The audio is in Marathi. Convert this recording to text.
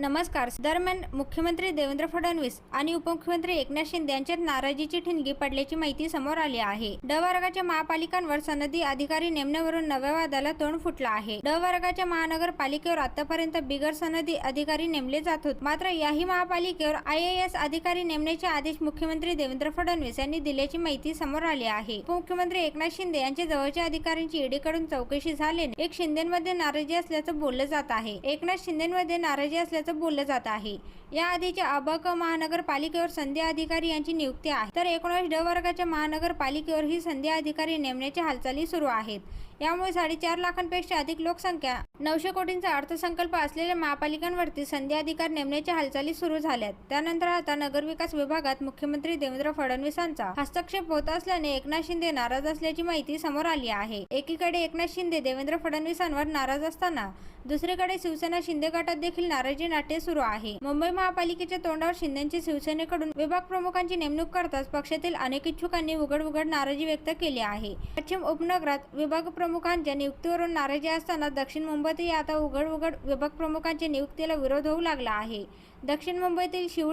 नमस्कार. दरम्यान मुख्यमंत्री देवेंद्र फडणवीस आणि उपमुख्यमंत्री एकनाथ शिंदे यांच्यात नाराजीची ठिणगी पडल्याची माहिती समोर आली आहे. ड वर्गाच्या महापालिकांवर सनदी अधिकारी नेमण्यावरून नव्या वादाला तोंड फुटला आहे. ड वर्गाच्या महानगरपालिकेवर आतापर्यंत बिगर सनदी अधिकारी नेमले जात होते. मात्र याही महापालिकेवर आय ए एस अधिकारी नेमण्याचे आदेश मुख्यमंत्री देवेंद्र फडणवीस यांनी दिल्याची माहिती समोर आली आहे. उपमुख्यमंत्री एकनाथ शिंदे यांच्या जवळच्या अधिकाऱ्यांची ईडीकडून चौकशी झाल्याने एक शिंदेमध्ये नाराजी असल्याचं बोललं जात आहे. एकनाथ शिंदेमध्ये नाराजी असल्याचं बोललं जात आहे. या आधीच्या अबक महानगरपालिकेवर संधी अधिकारी यांची नियुक्ती आहे. तर एकोणीस ड वर्गाच्या महानगरपालिकेवर ही संधी अधिकारी नेमण्याच्या हालचाली सुरू आहेत. यामुळे साडेचार लाखांपेक्षा अधिक लोकसंख्या नऊशे कोटींचा अर्थसंकल्प असलेल्या महापालिकांवरती संधी अधिकार नेमण्याच्या हालचाली सुरू झाल्यात. त्यानंतर आता नगरविकास विभागात मुख्यमंत्री देवेंद्र फडणवीसांचा हस्तक्षेप होत असल्याने एकनाथ शिंदे नाराज असल्याची माहिती समोर आली आहे. एकीकडे एकनाथ शिंदे देवेंद्र फडणवीसांवर नाराज असताना दुसरीकडे शिवसेना शिंदे गटात देखील नाराजी नाट्य सुरू आहे. मुंबई महापालिकेच्या तोंडावर शिंदेची शिवसेनेकडून विभाग प्रमुखांची नेमणूक करताच पक्षातील अनेक इच्छुकांनी उघड उघड नाराजी व्यक्त केली आहे. पश्चिम उपनगरात विभाग प्रमुखांच्या नियुक्तीवरून नाराजी असताना दक्षिण मुंबईतही आता उघड उघड विभाग प्रमुखांच्या नियुक्तीला विरोध होऊ लागला आहे. दक्षिण मुंबईतील शिव